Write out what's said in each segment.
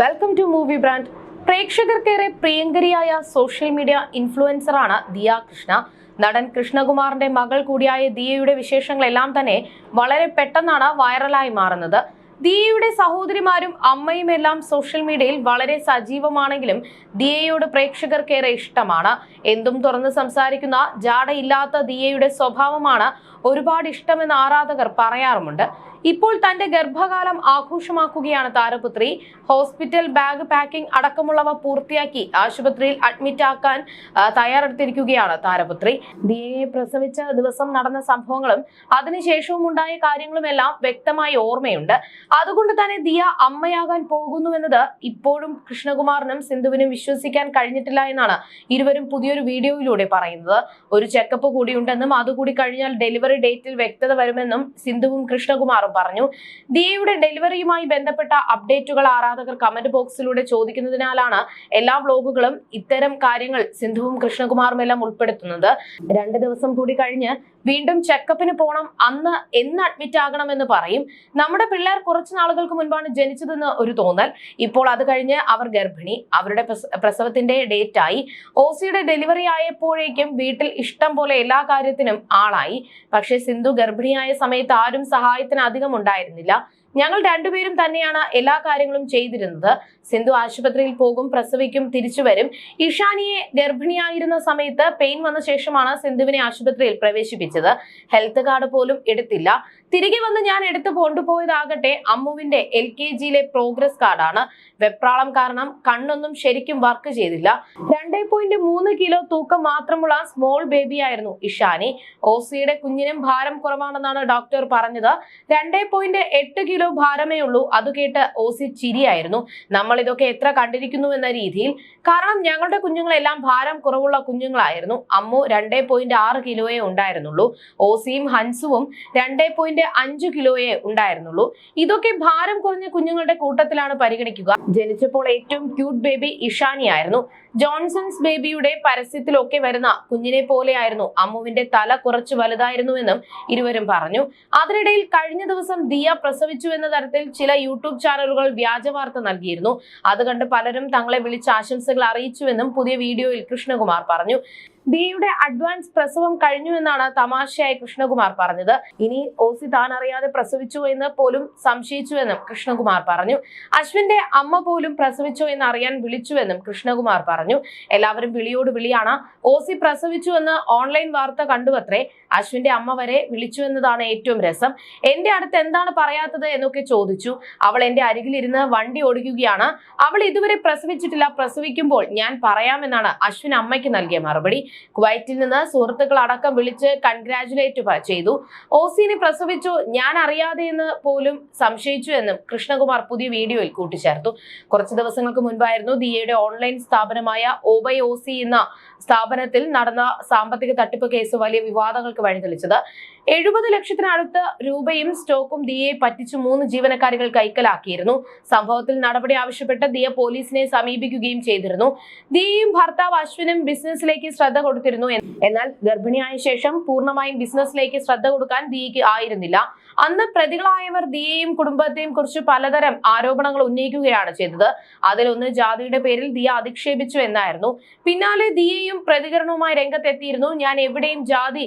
Welcome to movie brand പ്രേക്ഷകർക്കേറെ പ്രിയങ്കരിയായ social media ഇൻഫ്ലുവൻസറാണ് ദിയ കൃഷ്ണ. നടൻ കൃഷ്ണകുമാറിന്റെ മകൾ കൂടിയായ ദിയയുടെ വിശേഷങ്ങളെല്ലാം തന്നെ വളരെ പെട്ടെന്നാണ് വൈറലായി മാറുന്നത്. ദിയയുടെ സഹോദരിമാരും അമ്മയും എല്ലാം സോഷ്യൽ മീഡിയയിൽ വളരെ സജീവമാണെങ്കിലും ദിയയോട് പ്രേക്ഷകർക്കേറെ ഇഷ്ടമാണ്. എന്തും തുറന്ന് സംസാരിക്കുന്ന ജാടയില്ലാത്ത ദിയയുടെ സ്വഭാവമാണ് ഒരുപാട് ഇഷ്ടമെന്ന് ആരാധകർ പറയാറുമുണ്ട്. ഇപ്പോൾ തന്റെ ഗർഭകാലം ആഘോഷമാക്കുകയാണ് താരപുത്രി. ഹോസ്പിറ്റൽ ബാഗ് പാക്കിംഗ് അടക്കമുള്ളവ പൂർത്തിയാക്കി ആശുപത്രിയിൽ അഡ്മിറ്റ് ആക്കാൻ തയ്യാറെടുത്തിരിക്കുകയാണ് താരപുത്രി. ദിയയെ പ്രസവിച്ച ദിവസം നടന്ന സംഭവങ്ങളും അതിനുശേഷവും ഉണ്ടായ കാര്യങ്ങളും എല്ലാം വ്യക്തമായി ഓർമ്മയുണ്ട്. അതുകൊണ്ട് തന്നെ ദിയ അമ്മയാകാൻ പോകുന്നുവെന്നത് ഇപ്പോഴും കൃഷ്ണകുമാറിനും സിന്ധുവിനും വിശ്വസിക്കാൻ കഴിഞ്ഞിട്ടില്ല എന്നാണ് ഇരുവരും പുതിയൊരു വീഡിയോയിലൂടെ പറയുന്നത്. ഒരു ചെക്കപ്പ് കൂടിയുണ്ടെന്നും അതുകൂടി കഴിഞ്ഞാൽ ഡെലിവറി ഡേറ്റിൽ വ്യക്തത വരുമെന്നും സിന്ധുവും കൃഷ്ണകുമാറും പറഞ്ഞു. ദിയയുടെ ഡെലിവറിയുമായി ബന്ധപ്പെട്ട അപ്ഡേറ്റുകൾ ആരാധകർ കമന്റ് ബോക്സിലൂടെ ചോദിക്കുന്നതിനാലാണ് എല്ലാ വ്ലോഗുകളും ഇത്തരം കാര്യങ്ങൾ സിന്ധുവും കൃഷ്ണകുമാറും എല്ലാം ഉൾപ്പെടുത്തുന്നത്. രണ്ട് ദിവസം കൂടി കഴിഞ്ഞ് വീണ്ടും ചെക്കപ്പിന് പോകണം അന്ന് എന്ന് അഡ്മിറ്റ് ആകണമെന്ന് പറയും. നമ്മുടെ പിള്ളേർ കുറച്ച് നാളുകൾക്ക് മുൻപാണ് ജനിച്ചതെന്ന് ഒരു തോന്നൽ. ഇപ്പോൾ അത് കഴിഞ്ഞ് അവർ ഗർഭിണി. അവരുടെ പ്രസവത്തിന്റെ ഡേറ്റ് ആയി. ഓസിയുടെ ഡെലിവറി ആയപ്പോഴേക്കും വീട്ടിൽ ഇഷ്ടം പോലെ എല്ലാ കാര്യത്തിനും ആളായി. പക്ഷേ സിന്ധു ഗർഭിണിയായ സമയത്ത് ആരും സഹായത്തിന് അധികം ഉണ്ടായിരുന്നില്ല. ഞങ്ങൾ രണ്ടുപേരും തന്നെയാണ് എല്ലാ കാര്യങ്ങളും ചെയ്തിരുന്നത്. സിന്ധു ആശുപത്രിയിൽ പോകും പ്രസവിക്കും തിരിച്ചു വരും. ഇഷാനിയെ ഗർഭിണിയായിരുന്ന സമയത്ത് പെയിൻ വന്ന ശേഷമാണ് സിന്ധുവിനെ ആശുപത്രിയിൽ പ്രവേശിപ്പിച്ചത്. ഹെൽത്ത് കാർഡ് പോലും എടുത്തില്ല. തിരികെ വന്ന് ഞാൻ എടുത്തു കൊണ്ടുപോയതാകട്ടെ അമ്മുവിന്റെ എൽ കെ ജിയിലെ പ്രോഗ്രസ് കാർഡാണ് വെപ്രാളം കാരണം കണ്ണൊന്നും ശരിക്കും വർക്ക് ചെയ്തില്ല. രണ്ടേ പോയിന്റ് മൂന്ന് കിലോ തൂക്കം മാത്രമുള്ള സ്മോൾ ബേബി ആയിരുന്നു ഇഷാനി. ഓസിയുടെ കുഞ്ഞിനും ഭാരം കുറവാണെന്നാണ് ഡോക്ടർ പറഞ്ഞത്. രണ്ടേ പോയിന്റ് എട്ട് കിലോ ഭാരമേ ഉള്ളൂ. അത് കേട്ട് ഓസി ചിരിയായിരുന്നു. നമ്മൾ ഇതൊക്കെ എത്ര കണ്ടിരിക്കുന്നു എന്ന രീതിയിൽ. കാരണം ഞങ്ങളുടെ കുഞ്ഞുങ്ങളെല്ലാം ഭാരം കുറവുള്ള കുഞ്ഞുങ്ങളായിരുന്നു. അമ്മു രണ്ടേ പോയിന്റ് ആറ് കിലോയെ ഉണ്ടായിരുന്നുള്ളൂ. ഓസിയും ഹൻസുവും രണ്ടേ പോയിന്റ് അഞ്ച് കിലോയെ ഉണ്ടായിരുന്നുള്ളൂ. ഇതൊക്കെ ഭാരം കുറഞ്ഞ കുഞ്ഞുങ്ങളുടെ കൂട്ടത്തിലാണ് പരിഗണിക്കുക. ജനിച്ചപ്പോൾ ഏറ്റവും ക്യൂട്ട് ബേബി ഇഷാനി ആയിരുന്നു ജോൺസൺസ് ബേബിയുടെ പരസ്യത്തിലൊക്കെ വരുന്ന കുഞ്ഞിനെ പോലെയായിരുന്നു അമ്മുവിന്റെ തല കുറച്ച് വലുതായിരുന്നുവെന്നും ഇരുവരും പറഞ്ഞു. അതിനിടയിൽ കഴിഞ്ഞ ദിവസം ദിയ പ്രസവിച്ചു എന്ന തരത്തിൽ ചില യൂട്യൂബ് ചാനലുകൾ വ്യാജ വാർത്ത നൽകിയിരുന്നു. അത് കണ്ട് പലരും തങ്ങളെ വിളിച്ച് ആശംസകൾ അറിയിച്ചുവെന്നും പുതിയ വീഡിയോയിൽ കൃഷ്ണകുമാർ പറഞ്ഞു. ദിയയുടെ അഡ്വാൻസ് പ്രസവം കഴിഞ്ഞു എന്നാണ് തമാശയായി കൃഷ്ണകുമാർ പറഞ്ഞത്. ഇനി ഓസി താൻ അറിയാതെ പ്രസവിച്ചു എന്ന് പോലും സംശയിച്ചുവെന്നും കൃഷ്ണകുമാർ പറഞ്ഞു. അശ്വിന്റെ അമ്മ പോലും പ്രസവിച്ചു എന്ന് അറിയാൻ വിളിച്ചുവെന്നും കൃഷ്ണകുമാർ പറഞ്ഞു. എല്ലാവരും വിളിയോട് വിളിയാണ്. ഓസി പ്രസവിച്ചു എന്ന് ഓൺലൈൻ വാർത്ത കണ്ടുവത്രേ അശ്വിന്റെ അമ്മ വരെ വിളിച്ചു എന്നതാണ് ഏറ്റവും രസം. എന്റെ അടുത്ത് എന്താണ് പറയാത്തത് എന്നൊക്കെ ചോദിച്ചു. അവൾ എന്റെ അരികിലിരുന്ന് വണ്ടി ഓടിക്കുകയാണ്. അവൾ ഇതുവരെ പ്രസവിച്ചിട്ടില്ല. പ്രസവിക്കുമ്പോൾ ഞാൻ പറയാമെന്നാണ് അശ്വിൻ അമ്മയ്ക്ക് നൽകിയ മറുപടി. കുവൈറ്റിൽ നിന്ന് സുഹൃത്തുക്കൾ അടക്കം വിളിച്ച് കൺഗ്രാചുലേറ്റ് ചെയ്തു. ഓസിനെ പ്രസവിച്ചു. ഞാൻ അറിയാതെ എന്ന് പോലും സംശയിച്ചു എന്നും കൃഷ്ണകുമാർ പുതിയ വീഡിയോയിൽ കൂട്ടിച്ചേർത്തു. കുറച്ച് ദിവസങ്ങൾക്ക് മുൻപായിരുന്നു ദിയയുടെ ഓൺലൈൻ സ്ഥാപനമായ ഓബൈ ഓസി എന്ന സ്ഥാപനത്തിൽ നടന്ന സാമ്പത്തിക തട്ടിപ്പ് കേസ് വലിയ വിവാദങ്ങൾക്ക് വഴിതെളിച്ചത്. എഴുപത് ലക്ഷത്തിനടുത്ത് രൂപയും സ്റ്റോക്കും ദിയയെ പറ്റിച്ചു മൂന്ന് ജീവനക്കാരികൾ കൈക്കലാക്കിയിരുന്നു. സംഭവത്തിൽ നടപടി ആവശ്യപ്പെട്ട് ദിയ പോലീസിനെ സമീപിക്കുകയും ചെയ്തിരുന്നു. ദിയയും ഭർത്താവ് അശ്വിനും ബിസിനസ്സിലേക്ക് ശ്രദ്ധ കൊടുത്തിരുന്നു എന്ന് എന്നാൽ ഗർഭിണിയായ ശേഷം പൂർണമായും ബിസിനസ്സിലേക്ക് ശ്രദ്ധ കൊടുക്കാൻ ദിയയ്ക്ക് ആയിരുന്നില്ല. അന്ന് പ്രതികളായവർ ദിയെയും കുടുംബത്തെയും കുറിച്ച് പലതരം ആരോപണങ്ങൾ ഉന്നയിക്കുകയാണ് ചെയ്തത്. അതിലൊന്ന് ജാതിയുടെ പേരിൽ ദിയ അധിക്ഷേപിച്ചു എന്നായിരുന്നു. പിന്നാലെ ദിയയും പ്രതികരണവുമായി രംഗത്തെത്തിയിരുന്നു. ഞാൻ എവിടെയും ജാതി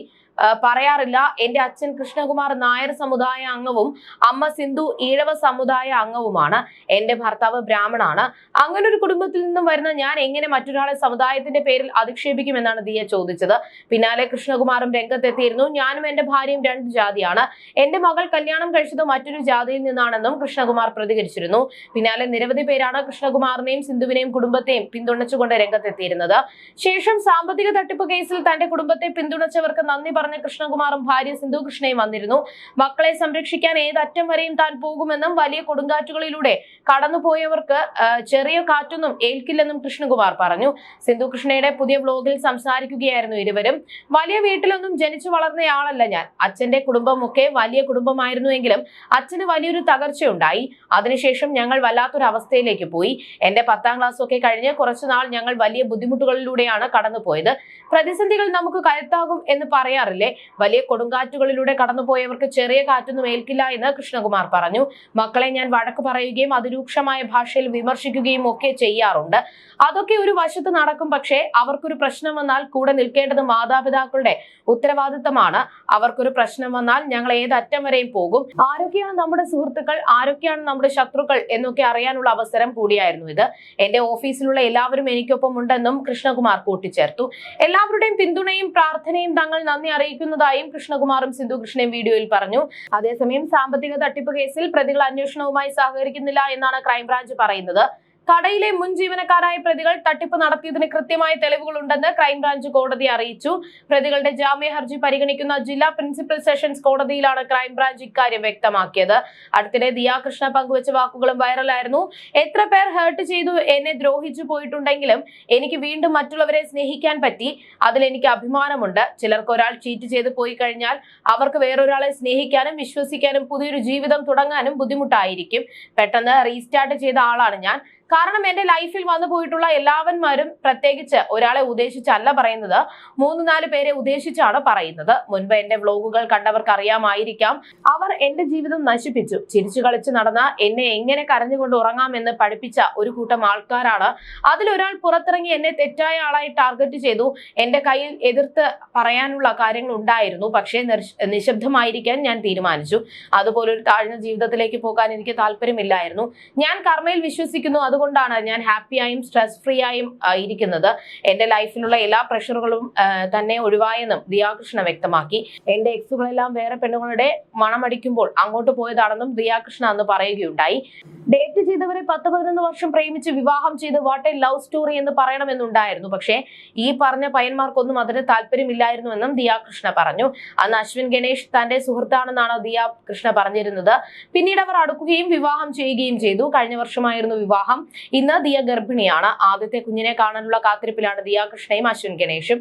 പറയാറില്ല. എന്റെ അച്ഛൻ കൃഷ്ണകുമാർ നായർ സമുദായ അംഗവും അമ്മ സിന്ധു ഈഴവ സമുദായ അംഗവുമാണ്. എന്റെ ഭർത്താവ് ബ്രാഹ്മണാണ്. അങ്ങനെ ഒരു കുടുംബത്തിൽ നിന്നും വരുന്ന ഞാൻ എങ്ങനെ മറ്റൊരാളെ സമുദായത്തിന്റെ പേരിൽ അധിക്ഷേപിക്കുമെന്നാണ് ദിയ ചോദിച്ചത്. പിന്നാലെ കൃഷ്ണകുമാറും രംഗത്തെത്തിയിരുന്നു. ഞാനും എന്റെ ഭാര്യയും രണ്ട് ജാതിയാണ്. എന്റെ മകൾ കല്യാണം കഴിച്ചത് മറ്റൊരു ജാതിയിൽ നിന്നാണെന്നും കൃഷ്ണകുമാർ പ്രതികരിച്ചിരുന്നു. പിന്നാലെ നിരവധി പേരാണ് കൃഷ്ണകുമാറിനെയും സിന്ധുവിനെയും കുടുംബത്തെയും പിന്തുണച്ചുകൊണ്ട് രംഗത്തെത്തിയിരുന്നത്. ശേഷം സാമ്പത്തിക തട്ടിപ്പ് കേസിൽ തന്റെ കുടുംബത്തെ പിന്തുണച്ചവർക്ക് നന്ദി കൃഷ്ണകുമാറും ഭാര്യ സിന്ധു കൃഷ്ണയും വന്നിരുന്നു. മക്കളെ സംരക്ഷിക്കാൻ ഏതറ്റം വരെയും താൻ പോകുമെന്നും വലിയ കൊടുങ്കാറ്റുകളിലൂടെ കടന്നുപോയവർക്ക് ചെറിയ കാറ്റൊന്നും ഏൽക്കില്ലെന്നും കൃഷ്ണകുമാർ പറഞ്ഞു. സിന്ധു കൃഷ്ണയുടെ പുതിയ വ്ലോഗിൽ സംസാരിക്കുകയായിരുന്നു ഇരുവരും. വലിയ വീട്ടിലൊന്നും ജനിച്ചു വളർന്നയാളല്ല ഞാൻ. അച്ഛന്റെ കുടുംബമൊക്കെ വലിയ കുടുംബമായിരുന്നുവെങ്കിലും അച്ഛന് വലിയൊരു തകർച്ചയുണ്ടായി. അതിനുശേഷം ഞങ്ങൾ വല്ലാത്തൊരു അവസ്ഥയിലേക്ക് പോയി. എന്റെ പത്താം ക്ലാസ് ഒക്കെ കഴിഞ്ഞ് കുറച്ചുനാൾ ഞങ്ങൾ വലിയ ബുദ്ധിമുട്ടുകളിലൂടെയാണ് കടന്നുപോയത്. പ്രതിസന്ധികൾ നമുക്ക് കരുത്താകും എന്ന് പറയാറില്ല? വലിയ കൊടുങ്കാറ്റുകളിലൂടെ കടന്നുപോയവർക്ക് ചെറിയ കാറ്റൊന്നും ഏൽക്കില്ല എന്ന് കൃഷ്ണകുമാർ പറഞ്ഞു. മക്കളെ ഞാൻ വഴക്ക് പറയുകയും അതിരൂക്ഷമായ ഭാഷയിൽ വിമർശിക്കുകയും ഒക്കെ ചെയ്യാറുണ്ട്. അതൊക്കെ ഒരു വശത്ത് നടക്കും പക്ഷേ അവർക്കൊരു പ്രശ്നം വന്നാൽ കൂടെ നിൽക്കേണ്ടത് മാതാപിതാക്കളുടെ ഉത്തരവാദിത്തമാണ്. അവർക്കൊരു പ്രശ്നം വന്നാൽ ഞങ്ങൾ ഏതറ്റം വരെയും പോകും. ആരൊക്കെയാണ് നമ്മുടെ സുഹൃത്തുക്കൾ? ആരൊക്കെയാണ് നമ്മുടെ ശത്രുക്കൾ? എന്നൊക്കെ അറിയാനുള്ള അവസരം കൂടിയായിരുന്നു ഇത്. എന്റെ ഓഫീസിലുള്ള എല്ലാവരും എനിക്കൊപ്പം ഉണ്ടെന്നും കൃഷ്ണകുമാർ കൂട്ടിച്ചേർത്തു. എല്ലാവരുടെയും പിന്തുണയും പ്രാർത്ഥനയും തങ്ങൾ നന്ദി അറിയിക്കുന്നതായും കൃഷ്ണകുമാറും സിന്ധു കൃഷ്ണയും വീഡിയോയിൽ പറഞ്ഞു. അതേസമയം സാമ്പത്തിക തട്ടിപ്പ് കേസിൽ പ്രതികൾ അന്വേഷണവുമായി സഹകരിക്കുന്നില്ല എന്നാണ് ക്രൈംബ്രാഞ്ച് പറയുന്നത്. കടയിലെ മുൻ ജീവനക്കാരായ പ്രതികൾ തട്ടിപ്പ് നടത്തിയതിന് കൃത്യമായ തെളിവുകളുണ്ടെന്ന് ക്രൈംബ്രാഞ്ച് കോടതി അറിയിച്ചു. പ്രതികളുടെ ജാമ്യ ഹർജി പരിഗണിക്കുന്ന ജില്ലാ പ്രിൻസിപ്പൽ സെഷൻസ് കോടതിയിലാണ് ക്രൈംബ്രാഞ്ച് ഇക്കാര്യം വ്യക്തമാക്കിയത്. അടുത്തിടെ ദിയാകൃഷ്ണ പങ്കുവച്ച വാക്കുകളും വൈറലായിരുന്നു. എത്ര പേർ ഹേർട്ട് ചെയ്തു എന്നെ ദ്രോഹിച്ചു പോയിട്ടുണ്ടെങ്കിലും എനിക്ക് വീണ്ടും മറ്റുള്ളവരെ സ്നേഹിക്കാൻ പറ്റി. അതിൽ എനിക്ക് അഭിമാനമുണ്ട്. ചിലർക്ക് ഒരാൾ ചീറ്റ് ചെയ്ത് പോയി കഴിഞ്ഞാൽ അവർക്ക് വേറൊരാളെ സ്നേഹിക്കാനും വിശ്വസിക്കാനും പുതിയൊരു ജീവിതം തുടങ്ങാനും ബുദ്ധിമുട്ടായിരിക്കും. പെട്ടെന്ന് റീസ്റ്റാർട്ട് ചെയ്ത ആളാണ് ഞാൻ. കാരണം എന്റെ ലൈഫിൽ വന്നു പോയിട്ടുള്ള എല്ലാവന്മാരും പ്രത്യേകിച്ച് ഒരാളെ ഉദ്ദേശിച്ചല്ല പറയുന്നത്. മൂന്ന് നാല് പേരെ ഉദ്ദേശിച്ചാണ് പറയുന്നത്. മുൻപ് എന്റെ വ്ലോഗുകൾ കണ്ടവർക്ക് അറിയാമായിരിക്കാം അവർ എന്റെ ജീവിതം നശിപ്പിച്ചു. ചിരിച്ചു കളിച്ച് നടന്ന എന്നെ എങ്ങനെ കരഞ്ഞുകൊണ്ട് ഉറങ്ങാമെന്ന് പഠിപ്പിച്ച ഒരു കൂട്ടം ആൾക്കാരാണ്. അതിലൊരാൾ പുറത്തിറങ്ങി എന്നെ തെറ്റായ ആളായി ടാർഗറ്റ് ചെയ്തു. എന്റെ കയ്യിൽ എതിർത്ത് പറയാനുള്ള കാര്യങ്ങൾ ഉണ്ടായിരുന്നു. പക്ഷേ നിശബ്ദമായിരിക്കാൻ ഞാൻ തീരുമാനിച്ചു. അതുപോലൊരു താഴ്ന്ന ജീവിതത്തിലേക്ക് പോകാൻ എനിക്ക് താല്പര്യമില്ലായിരുന്നു. ഞാൻ കർമ്മയിൽ വിശ്വസിക്കുന്നു. അതുകൊണ്ടാണ് ഞാൻ ഹാപ്പിയായും സ്ട്രെസ് ഫ്രീ ആയും ഇരിക്കുന്നത്. എന്റെ ലൈഫിലുള്ള എല്ലാ പ്രഷറുകളും തന്നെ ഒഴിവായെന്നും ദിയാകൃഷ്ണ വ്യക്തമാക്കി. എന്റെ എക്സുകളെല്ലാം വേറെ പെണ്ണുങ്ങളുടെ മണമടിക്കുമ്പോൾ അങ്ങോട്ട് പോയതാണെന്നും ദിയാകൃഷ്ണ അന്ന് പറയുകയുണ്ടായി. ഡേറ്റ് ചെയ്തവരെ പത്ത് പതിനൊന്ന് വർഷം പ്രേമിച്ച് വിവാഹം ചെയ്ത് വാട്ട് എ ലവ് സ്റ്റോറി എന്ന് പറയണമെന്നുണ്ടായിരുന്നു. പക്ഷേ ഈ പറഞ്ഞ പയ്യന്മാർക്കൊന്നും അതിന് താല്പര്യമില്ലായിരുന്നുവെന്നും ദിയാകൃഷ്ണ പറഞ്ഞു. അന്ന് അശ്വിൻ ഗണേഷ് തന്റെ സുഹൃത്താണെന്നാണ് ദിയാകൃഷ്ണ പറഞ്ഞിരുന്നത്. പിന്നീട് അവർ അടുക്കുകയും വിവാഹം ചെയ്യുകയും ചെയ്തു. കഴിഞ്ഞ വർഷമായിരുന്നു വിവാഹം. ഇന്ന് ദിയ ഗർഭിണിയാണ് ആദ്യത്തെ കുഞ്ഞിനെ കാണാനുള്ള കാത്തിരിപ്പിലാണ് ദിയ കൃഷ്ണയും അശ്വിൻ ഗണേഷും.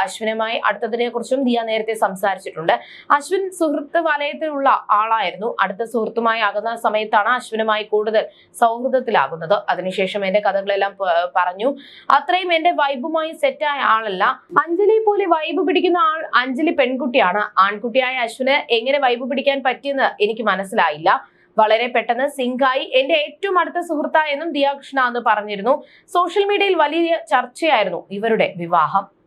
അശ്വിനുമായി അടുത്തതിനെ കുറിച്ചും ദിയ നേരത്തെ സംസാരിച്ചിട്ടുണ്ട്. അശ്വിൻ സുഹൃത്ത് വലയത്തിലുള്ള ആളായിരുന്നു. അടുത്ത സുഹൃത്തുമായി ആകുന്ന സമയത്താണ് അശ്വിനുമായി കൂടുതൽ സൗഹൃദത്തിലാകുന്നത്. അതിനുശേഷം എന്റെ കഥകളെല്ലാം പറഞ്ഞു. അത്രയും എന്റെ വൈബുമായി സെറ്റായ ആളല്ല. അഞ്ജലി പോലെ വൈബ് പിടിക്കുന്ന ആൾ അഞ്ജലി പെൺകുട്ടിയാണ്. ആൺകുട്ടിയായ അശ്വിന് എങ്ങനെ വൈബ് പിടിക്കാൻ പറ്റിയെന്ന് എനിക്ക് മനസ്സിലായില്ല. വളരെ പെട്ടെന്ന് സിങ്കായി എന്റെ ഏറ്റവും അടുത്ത സുഹൃത്തായെന്നും ദിയാകൃഷ്ണ അന്ന് പറഞ്ഞിരുന്നു. സോഷ്യൽ മീഡിയയിൽ വലിയ ചർച്ചയായിരുന്നു ഇവരുടെ വിവാഹം.